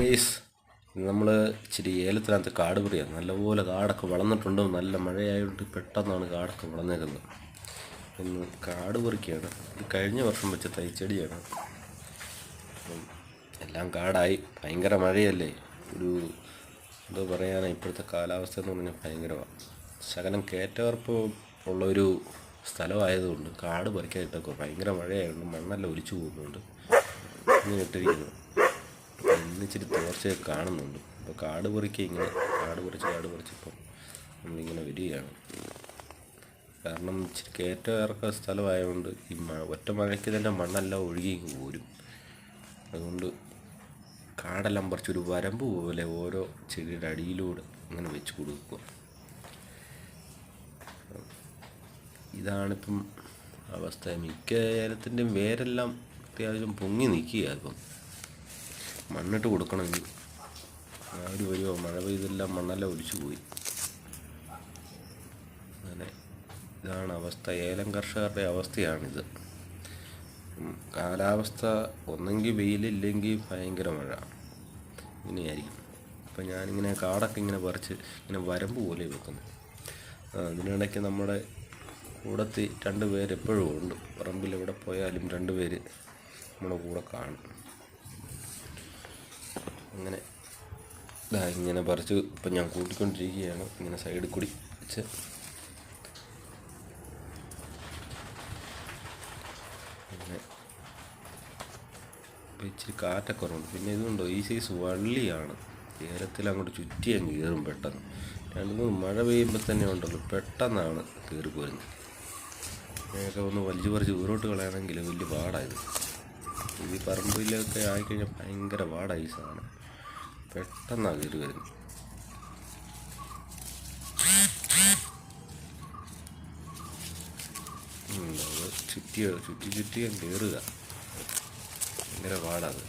Guys നമ്മൾ ഇച്ചിരി ഏലത്തിനകത്ത് കാട് പറയാം നല്ലപോലെ കാടൊക്കെ വളർന്നിട്ടുണ്ട്. നല്ല മഴയായതുകൊണ്ട് പെട്ടെന്നാണ് കാടൊക്കെ വളർന്നേക്കുന്നത്. ഇന്ന് കാട് പറിക്കുകയാണ് ഇത് കഴിഞ്ഞ വർഷം വെച്ച തൈച്ചെടിയാണ്. എല്ലാം കാടായി. ഭയങ്കര മഴയല്ലേ. ഒരു എന്താ പറയാനാ ഇപ്പോഴത്തെ കാലാവസ്ഥ എന്ന് പറഞ്ഞാൽ ഭയങ്കരമാണ് ശകലം കയറ്റവർപ്പ് ഉള്ളൊരു സ്ഥലമായതുകൊണ്ട് കാട് പറിക്കാനായിട്ടൊക്കെ ഭയങ്കര മഴയായതുകൊണ്ട് മണ്ണെല്ലാം ഒലിച്ചു പോകുന്നുണ്ട്. ഇങ്ങനെ ഇട്ടിരിക്കുന്നു. ഇന്ന് ഇച്ചിരി തോർച്ചയൊക്കെ കാണുന്നുണ്ട്. അപ്പോൾ കാട് പറിക്കുക ഇങ്ങനെ കാട് പറിച്ച് കാട് പറിച്ചപ്പം നമ്മളിങ്ങനെ വരികയാണ്. കാരണം ഇച്ചിരി കയറ്റം ഇറക്ക സ്ഥലമായതുകൊണ്ട് ഈ മഴ ഒറ്റ മഴയ്ക്ക് തന്നെ മണ്ണെല്ലാം ഒഴുകി പോരും. അതുകൊണ്ട് കാടെല്ലാം പറിച്ചൊരു വരമ്പ് പോലെ ഓരോ ചെടിയുടെ അടിയിലൂടെ അങ്ങനെ വെച്ച് കൊടുക്കുക. ഇതാണിപ്പം അവസ്ഥ. മിക്ക ഏലത്തിന്റെയും വേരെല്ലാം അത്യാവശ്യം പൊങ്ങി നിൽക്കുക ഇപ്പം. മണ്ണിട്ട് കൊടുക്കണമെങ്കിൽ. ഇനി ആ ഒരു വരുമോ മഴ പെയ്തെല്ലാം മണ്ണെല്ലാം ഒലിച്ചു പോയി. അങ്ങനെ ഇതാണ് അവസ്ഥ. ഏലം കർഷകരുടെ അവസ്ഥയാണിത്. കാലാവസ്ഥ ഒന്നെങ്കിൽ വെയിലില്ലെങ്കിൽ ഭയങ്കര മഴ. ഇങ്ങനെയായിരിക്കും. അപ്പം ഞാനിങ്ങനെ കാടൊക്കെ ഇങ്ങനെ പറിച്ച് ഇങ്ങനെ വരമ്പ് പോലെ വെക്കുന്നു. അതിനിടയ്ക്ക് നമ്മുടെ കൂടത്തി രണ്ട് പേരെപ്പോഴും ഉണ്ട്. പറമ്പിൽ എവിടെ പോയാലും രണ്ട് പേര് നമ്മുടെ കൂടെ കാണും. അങ്ങനെ ഇതാ ഇങ്ങനെ പറിച്ച് ഇപ്പം ഞാൻ കൂട്ടിക്കൊണ്ടിരിക്കുകയാണ്. ഇങ്ങനെ സൈഡിൽ കൂടി വെച്ച്. അങ്ങനെ ഇപ്പം ഇച്ചിരി കാറ്റൊക്കെ കുറവുണ്ട് പിന്നെ ഇതുണ്ടോ ഈ സൈസ് വള്ളിയാണ്. കേരളത്തിൽ അങ്ങോട്ട് ചുറ്റി അങ്ങ് കയറും പെട്ടെന്ന്. രണ്ട് മൂന്ന് മഴ പെയ്യുമ്പോൾ തന്നെ ഉണ്ടല്ലോ പെട്ടെന്നാണ് കയറി പോരുന്നത്. ഇങ്ങനെയൊക്കെ ഒന്ന് വലിച്ചു പറിച്ച് ഊരോട്ട് കളയണമെങ്കിൽ വലിയ പാടായത് ഇത്. പറമ്പിലൊക്കെ ആയിക്കഴിഞ്ഞാൽ ഭയങ്കര പാടായി സാധനം. പെട്ടെന്നാണ് കയറി വരുന്നത് ചുറ്റി ചുറ്റി ചുറ്റി കയറുക. ഭയങ്കര പാടാത്.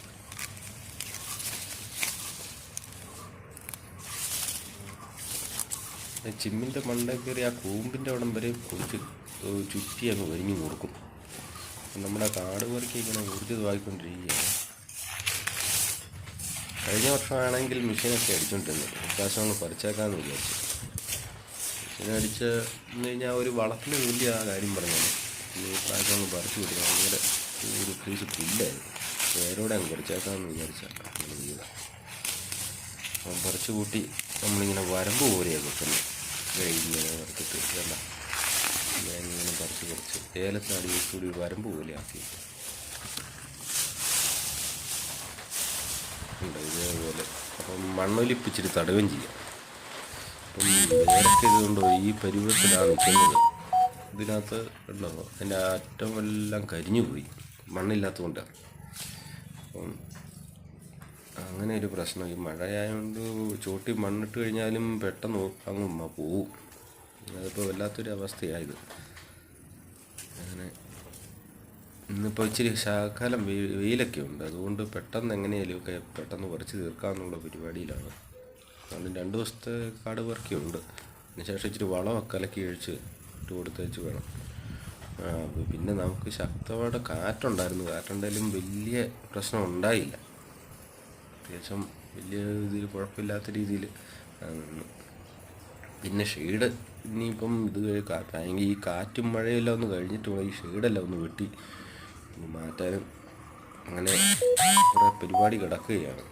ചിമ്മിന്റെ മണ്ട കയറി ആ കൂമ്പിന്റെ അവിടം വരെ കുറിച്ച് ചുറ്റി അങ്ങ് ഒരുങ്ങി കൊടുക്കും നമ്മുടെ കാട് പറിക്ക് ഇങ്ങനെ ഊർജിതമായിക്കൊണ്ടിരിക്കുകയാണ് കഴിഞ്ഞ വർഷമാണെങ്കിൽ മെഷീനൊക്കെ അടിച്ചുകൊണ്ടിരുന്നത് ഇപ്രാവശ്യം ഒന്ന് പറിച്ചേക്കാമെന്ന് വിചാരിച്ചു. മെഷീൻ അടിച്ച് എന്ന് കഴിഞ്ഞാൽ ഒരു വളത്തിന് വലിയ ആ കാര്യം പറഞ്ഞാൽ ഇനി പ്രാവശ്യം ഒന്ന് പറിച്ചു വിട്ടു ഭയങ്കര ഒരു പീസ് പുല്ലായിരുന്നു വേരോടെ അങ്ങ് അങ്ങനെ ചെയ്ത അപ്പം പറിച്ചു കൂട്ടി നമ്മളിങ്ങനെ വരമ്പ് പോലെയാണ് വെക്കുന്നത് ഇങ്ങനെ വറുത്തിട്ട് വേണ്ട ഞാനിങ്ങനെ പറിച്ച് പറിച്ച് ഏലത്തിനടിയിൽ കൂടി വരമ്പ് പോലെ ആക്കി ഉണ്ട് ഇതേപോലെ. അപ്പം മണ്ണൊലിപ്പിച്ചിട്ട് തടയുകയും ചെയ്യാം. അപ്പം വേറൊക്കെ ഇതുകൊണ്ടോ ഈ പരുവത്തിലാണ് നിൽക്കുന്നത് ഇതിനകത്ത് ഉണ്ടോ? അതിന്റെ അറ്റമെല്ലാം കരിഞ്ഞു പോയി. മണ്ണില്ലാത്തതുകൊണ്ടാണ് അപ്പം അങ്ങനെ ഒരു പ്രശ്നം. ഈ മഴയായതുകൊണ്ട് ചോട്ടി മണ്ണിട്ട് കഴിഞ്ഞാലും പെട്ടെന്ന് അങ്ങ് പോവും. അതിപ്പോൾ വല്ലാത്തൊരു അവസ്ഥയായത് അങ്ങനെ ഇന്നിപ്പോൾ ഇച്ചിരി ശാഖാലം വെയി- വെയിലൊക്കെ ഉണ്ട്. അതുകൊണ്ട് പെട്ടെന്ന് എങ്ങനെയാലും ഒക്കെ പെട്ടെന്ന് പറിച്ച് തീർക്കാമെന്നുള്ള പരിപാടിയിലാണ്. അതുകൊണ്ട് രണ്ട് ദിവസത്തെ കാട് ഉണ്ട് അതിനുശേഷം ഇച്ചിരി വളമൊക്കെ കലക്കി ഒഴിച്ച് ഇട്ട് കൊടുത്തേച്ച് വേണം. പിന്നെ നമുക്ക് ശക്തമായിട്ട് കാറ്റുണ്ടായിരുന്നു. കാറ്റുണ്ടായാലും വലിയ പ്രശ്നം ഉണ്ടായില്ല. അത്യാവശ്യം വലിയ രീതിയിൽ കുഴപ്പമില്ലാത്ത രീതിയിൽ പിന്നെ ഷെയ്ഡ് ഇനിയിപ്പം ഇത് കഴി- ഈ കാറ്റും മഴയെല്ലാം ഒന്ന് കഴിഞ്ഞിട്ട് ഈ ഷെയ്ഡെല്ലാം ഒന്ന് വെട്ടി മാറ്റാനും അങ്ങനെ കുറേ പരിപാടി കിടക്കുകയാണ്.